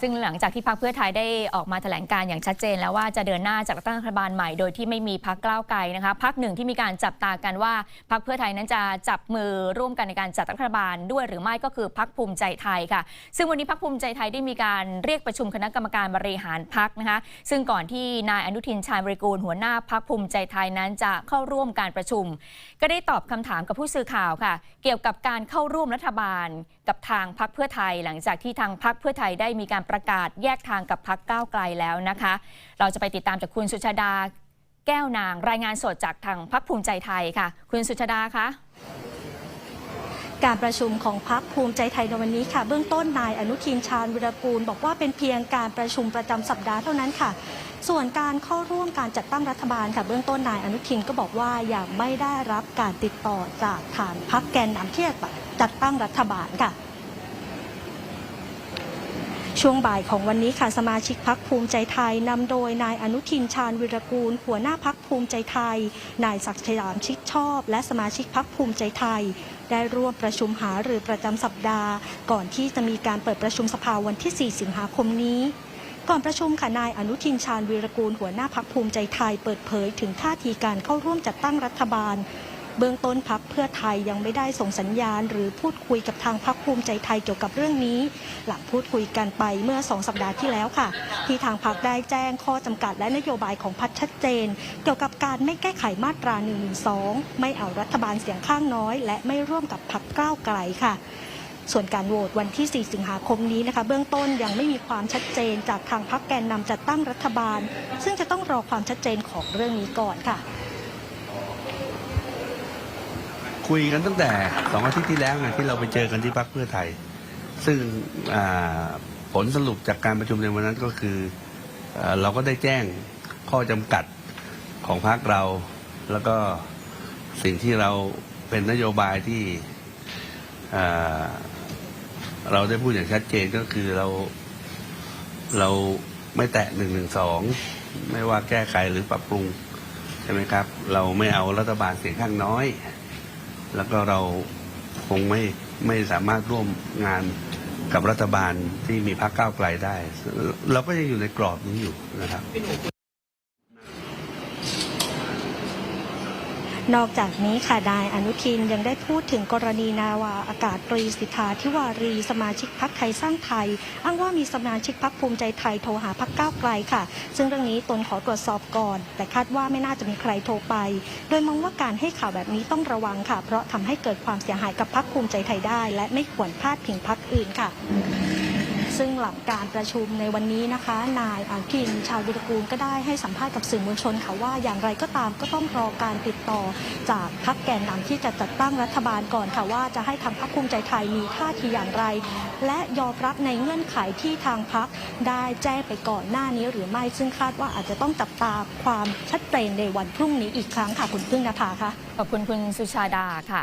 ซึ่งหลังจากที่พรรคเพื่อไทยได้ออกมาแถลงการอย่างชัดเจน แล้วว่าจะเดินหน้าจัดตั้งรัฐบาลใหม่โดยที่ไม่มีพรรคก้าวไกลนะคะพรรคหนึ่งที่มีการจับตากันว่าพรรคเพื่อไทยนั้นจะจับมือร่วมกันในการจัดตั้งรัฐบาลด้วยหรือไม่ก็คือพรรคภูมิใจไทยค่ะ ซึ่งวันนี้พรรคภูมิใจไทยได้มีการเรียกประชุมคณะกรรมการบริหารพรรคนะคะ ซึ่งก่อนที่นายอนุทินชาญบริกูลหัวหน้าพรรคภูมิใจไทยนั้นจะเข้าร่วมการประชุม ก็ได้ตอบคำถามกับผู้สื่อข่าวค่ะ เกี่ยวกับการเข้าร่วมรัฐบาล กับทางพรรคเพื่อไทย หลังจากที่ทางพรรคเพื่อไทยได้มีการประกาศแยกทางกับพรรคก้าวไกลแล้วนะคะ เราจะไปติดตามจากคุณสุชาดาแก้วนางรายงานสดจากทางพรรคภูมิใจไทยค่ะ คุณสุชาดาคะการประชุมของพักภูมิใจไทยในวันนี้ค่ะ เบื้องต้นนายอนุทินชาญวิรกูล บอกว่าเป็นเพียงการประชุมประจำสัปดาห์เท่านั้นค่ะ ส่วนการเข้าร่วมการจัดตั้งรัฐบาลค่ะ เบื้องต้นนายอนุทินก็บอกว่ายังไม่ได้รับการติดต่อจากฐานพักแกนนำที่จะจัดตั้งรัฐบาลค่ะ ช่วงบ่ายของวันนี้ค่ะสมาชิกพักภูมิใจไทยนำโดยนายอนุทินชาญวิรกูล หัวหน้าพักภูมิใจไทย นายศักดิ์สยามชิดชอบ และสมาชิกพักภูมิใจไทย ได้ร่วมประชุมหารือประจำสัปดาห์ ก่อนที่จะมีการเปิดประชุมสภาวันที่ 4 สิงหาคมนี้ ก่อนประชุมค่ะนายอนุทินชาญวีรกูล หัวหน้าพักภูมิใจไทย เปิดเผยถึงท่าทีการเข้าร่วมจัดตั้งรัฐบาล เบื้องต้นพักเพื่อไทยยังไม่ได้ส่งสัญญาณ หรือพูดคุยกับทางพักภูมิใจไทยเกี่ยวกับเรื่องนี้ หลังพูดคุยกันไปเมื่อสองสัปดาห์ที่แล้วค่ะ ที่ทางพักได้แจ้งข้อจำกัดและนโยบายของพักชัดเจน เกี่ยวกับการไม่แก้ไขมาตรา1นึไม่เอารัฐบาลเสียงข้างน้อย และไม่ร่วมกับพักก้าวไกลค่ะส่วนการโหวตวันที่ 4 สิงหาคมนี้นะคะ เบื้องต้นยังไม่มีความชัดเจนจากทางพักแกนนำจัดตั้งรัฐบาล ซึ่งจะต้องรอความชัดเจนของเรื่องนี้ก่อนค่ะ คุยกันตั้งแต่สองอาทิตย์ที่แล้วไงที่เราไปเจอกันที่พักเพื่อไทย ซึ่งผลสรุปจากการประชุมในวันนั้นก็คือเอ่อเราก็ได้แจ้งข้อจำกัดของพักเรา แล้วก็สิ่งที่เราเป็นนโยบายที่เราได้พูดอย่างชัดเจนก็คือเราเราไม่แตะหนึ่งหนึ่งสองไม่ว่าแก้ไขหรือปรับปรุงใช่ไหมครับ เราไม่เอารัฐบาลเสียงข้างน้อย แล้วก็เราคงไม่ไม่สามารถร่วมงานกับรัฐบาลที่มีพรรคก้าวไกลได้ เราก็ยังอยู่ในกรอบนี้อยู่นะครับ นอกจากนี้ค่ะนายอนุทินยังได้พูดถึงกรณีนาวาอากาศตรีสิทธาทิวารีสมาชิกพักไทยสร้างไทย อ้างว่ามีสมาชิกพักภูมิใจไทยโทรหาพักก้าวไกลค่ะ ซึ่งเรื่องนี้ตนขอตรวจสอบก่อน แต่คาดว่าไม่น่าจะมีใครโทรไป โดยมองว่าการให้ข่าวแบบนี้ต้องระวังค่ะ เพราะทำให้เกิดความเสียหายกับพักภูมิใจไทยได้ และไม่ควรพลาดพิงพักอื่นค่ะ ซึ่งหลังการประชุมในวันนี้นะคะ นายอนุทินชาญวิรกูลก็ได้ให้สัมภาษณ์กับสื่อมวลชนค่ะว่าอย่างไรก็ตามก็ต้องรอการติดต่อ จากพักแกนนำที่จะจัดตั้งรัฐบาลก่อนค่ะว่าจะให้ทางพรรคภูมิใจไทยมีท่าทีอย่างไร และยอมรับในเงื่อนไขที่ทางพักได้แจ้งไปก่อนหน้านี้หรือไม่ซึ่งคาดว่าอาจจะต้องจับตาความชัดเจนในวันพรุ่งนี้อีกครั้งค่ะคุณพึ่งนภาค่ะขอบคุณคุณสุชาดาค่ะ